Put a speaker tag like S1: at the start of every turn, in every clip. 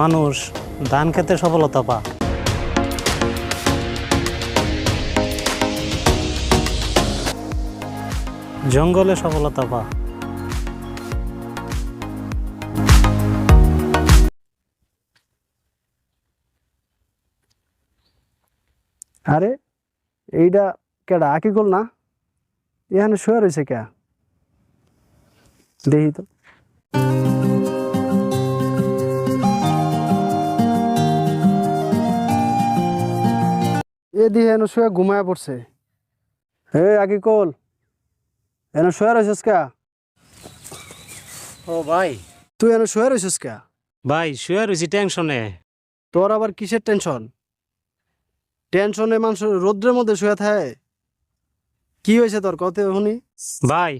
S1: মানুষ ধান খেতে সফলতা পা জঙ্গলে সফলতা পা
S2: আরে এইটা কেডা? আকি কল না? এখানে শুয়ে রয়েছে কে? দেখি তো। এ দিয়ে এনে শুয়ে ঘুমায় পড়ছে। হে আকি কল এনে শুয়ে রয়েছিস কে?
S1: ও ভাই।
S2: তুই এনে শুয়ে রয়েছিস কে?
S1: ভাই শুয়ে রয়েছি টেনশনে।
S2: তোর আবার কিসের টেনশন? টেনশনে মানুষ রৌদ্রের মধ্যে শুয়ে থাকে। কি হয়েছে তোর কত শুনি।
S1: ভাই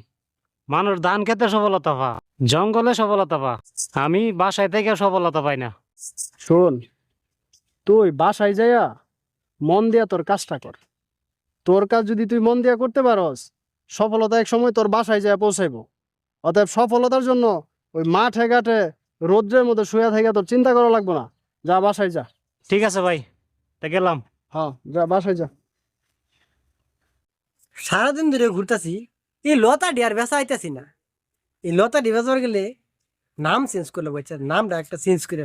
S1: মানুষ ধান খেতে সফলতা পা জঙ্গলে সফলতা পা আমি বাসায় থেকে সফলতা পাই না।
S2: শোন তুই বাসায় যাইয়া মন দিয়া তোর কাজটা কর। তোর কাজ যদি তুই মন দিয়া করতে পারস সফলতা এক সময় তোর বাসায় যায় পৌঁছাইব। অতএব সফলতার জন্য ওই মাঠে ঘাটে রৌদ্রের মধ্যে শুয়ে থেকে তোর চিন্তা করা লাগবে না। যা বাসায় যা।
S1: ঠিক আছে ভাই তা গেলাম।
S2: হ্যাঁ যা বাসায় যা।
S3: সারাদিন ধরে ঘুরতাছি এই লতাটি আর বেসা আইতাছি না। এই লতাটি বেচার গেলে নাম চেঞ্জ করলে বলছে নামটা একটা চেঞ্জ করে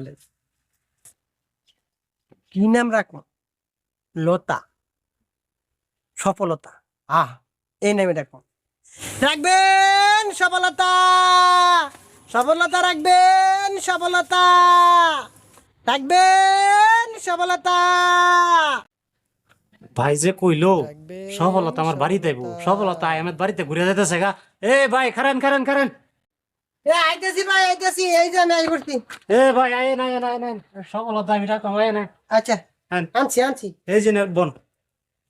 S3: কি নাম রাখব? লতা। সফলতা। আহ এই নামে রাখব রাখবেন সফলতা! সফলতা রাখবেন সফলতা! রাখবেন সফলতা!
S1: ভাই যে কইলো সফলতা আমার বাড়িতে আইবো সফলতা। আমার বাড়িতে ঘুরে যেতেছে গা। এ ভাই খারেন খারেন খারেন।
S3: এ আইতেছি ভাই আইতেছি। এই যে আমি আই করছি।
S1: এ ভাই আয় না আয় না আয়। না সফলতা আমি রাখলাম আয় না
S3: আচ্ছা। আনছি আনছি
S1: এই যে বোন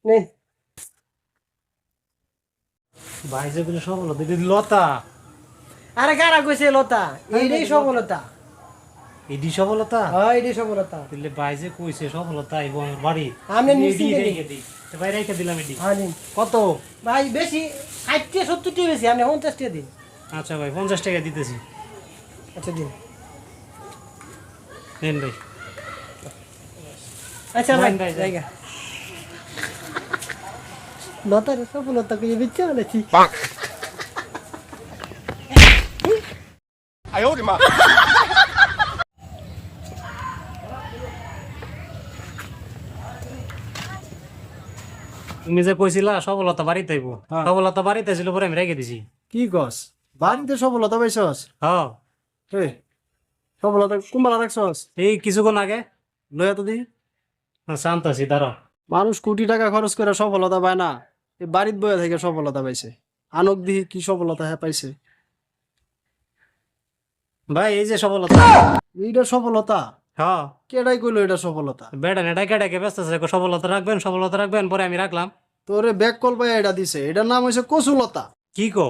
S3: নে।
S1: ভাই যে বলে সফলতা দিদি লতা।
S3: আরে কারা কইছে লতা? এইটাই সফলতা।
S1: এডি সফলতা?
S3: হ্যাঁ এইটাই সফলতা।
S1: দিলে ভাই যে কইছে সফলতা আমার বাড়ি।
S3: আমি
S1: এডি
S3: নিশ্চিন্তে
S1: রেখে দিই। ভাই রেখে দিলাম এডি।
S3: হ্যাঁ
S1: কত?
S3: ভাই বেশি ষাটটি সত্তরটি বেশি আমি পঞ্চাশটি দিন
S1: আচ্ছা ভাই পঞ্চাশ টাকা দিতেছি।
S3: আচ্ছা দিন।
S1: নেন ভাই।
S3: আচ্ছা। জায়গা লতার সফলতা কই বিচ্ছে বলেছি।
S1: তুমি যে কইছিলা সফলতা বাড়িতে আইবো
S2: হ্যাঁ।
S1: সফলতা বাড়িতে ছিল পরে আমি রেখে দিছি।
S2: কি কস? বাড়িতে সফলতা পাইছস?
S1: হ্যাঁ।
S2: হে সফলতা কুম্বালা রাখছস
S1: এই কিছুক্ষণ আগে।
S2: লয়া তো দি।
S1: দাঁড়াও।
S2: মানুষ কোটি টাকা খরচ করে সফলতা পায় না। এই বাড়িত বয়ে থেকে সফলতা পাইছে। আনক দিহি কি সফলতা হ্যাঁ পাইছে?
S1: ভাই এই যে সফলতা।
S2: এইটা সফলতা?
S1: হ্যাঁ।
S2: কেডাই কইলো এটা সফলতা?
S1: কেটাকে ব্যস্ত আছে? সফলতা রাখবেন সফলতা রাখবেন পরে আমি রাখলাম।
S2: তোরে ব্যাক কল পাই এটা দিছে। এটার নাম হইছে কচুলতা।
S1: কি কো?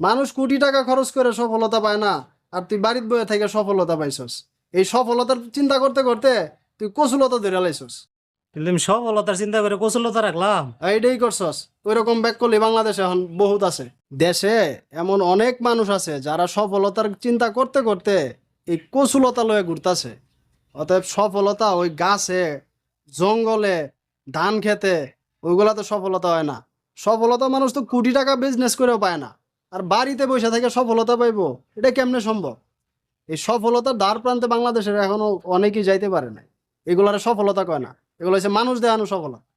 S2: মানুষ কোটি টাকা খরচ করে সফলতা পায় না আর তুই বাড়িত বয়ে থেকে সফলতা পাইছস। এই সফলতার চিন্তা করতে করতে তুই কচুলতা ধরে লাইছস?
S1: আমি সফলতার চিন্তা করে কৌশলতা রাখলাম।
S2: এইটাই করছস? ওই রকম ব্যাক করলে বাংলাদেশে এখন বহুত আছে। দেশে এমন অনেক মানুষ আছে যারা সফলতার চিন্তা করতে করতে এই কচুলতা লয়ে ঘুরতাছে। অতএব সফলতা ওই গাছে জঙ্গলে ধান খেতে ওইগুলা তো সফলতা হয় না। সফলতা মানুষ তো কোটি টাকা বিজনেস করেও পায় না। আর বাড়িতে বসে থেকে সফলতা পাইবো এটা কেমনে সম্ভব? এই সফলতার দ্বার প্রান্তে বাংলাদেশের এখনও অনেকেই যাইতে পারে না এগুলার সফলতা কয় না। এগুলো হচ্ছে মানুষ দেখানো সফলতা।